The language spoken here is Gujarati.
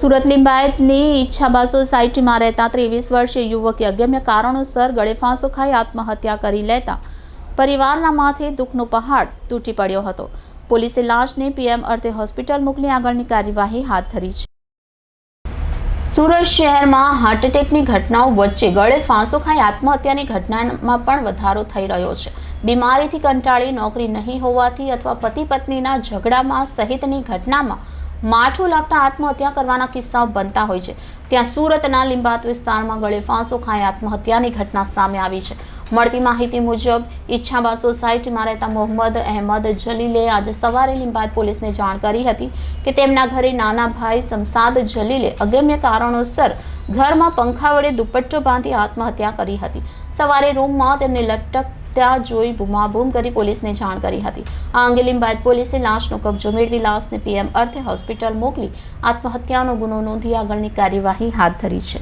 સુરત લિંબાયતની ઈચ્છાબા સોસાયટીમાં રહેતા ત્રેવીસ વર્ષીય યુવકે અગમ્ય કારણોસર ગળે ફાંસો ખાઈ આત્મહત્યા કરી લેતા પરિવારના માથે દુઃખનો પહાડ તૂટી પડ્યો હતો. પોલીસે લાશને પીએમ અર્થે હોસ્પિટલ મોકલી આગળની કાર્યવાહી હાથ ધરી છે. સુરત શહેરમાં હાર્ટ એટેકની ઘટનાઓ વચ્ચે ગળે ફાંસો ખાઈ આત્મહત્યાની ઘટનામાં પણ વધારો થઈ રહ્યો છે. બીમારીથી કંટાળી નોકરી નહીં હોવાથી અથવા પતિ પત્નીના ઝઘડામાં સહિતની ઘટનામાં માઠું લાગતા આત્મહત્યા કરવાના કિસ્સાઓ બનતા હોય છે. ત્યાં સુરતના લીંબાત વિસ્તારમાં ગળે ફાંસો ખાઈ આત્મહત્યાની ઘટના સામે આવી છે. મળતી માહિતી મુજબ, ઈચ્છાબા સોસાયટીમાં રહેતા મોહમ્મદ અહેમદ જલીલે આજે સવારે લીંબાત પોલીસને જાણ કરી હતી કે તેમના ઘરે નાના ભાઈ સમસાદ જલીલે અગમ્ય કારણોસર ઘરમાં પંખા વડે દુપટ્ટો બાંધી આત્મહત્યા કરી હતી. સવારે રૂમમાં તેમને લટકતા જોઈ બૂમાબૂમ કરી પોલીસને જાણ કરી હતી. આ અંગે લિંબાયત પોલીસે લાશનો કબજો મેળવી લાશને પીએમ અર્થે હોસ્પિટલ મોકલી આત્મહત્યાનો ગુનો નોંધી આગળની કાર્યવાહી હાથ ધરી છે.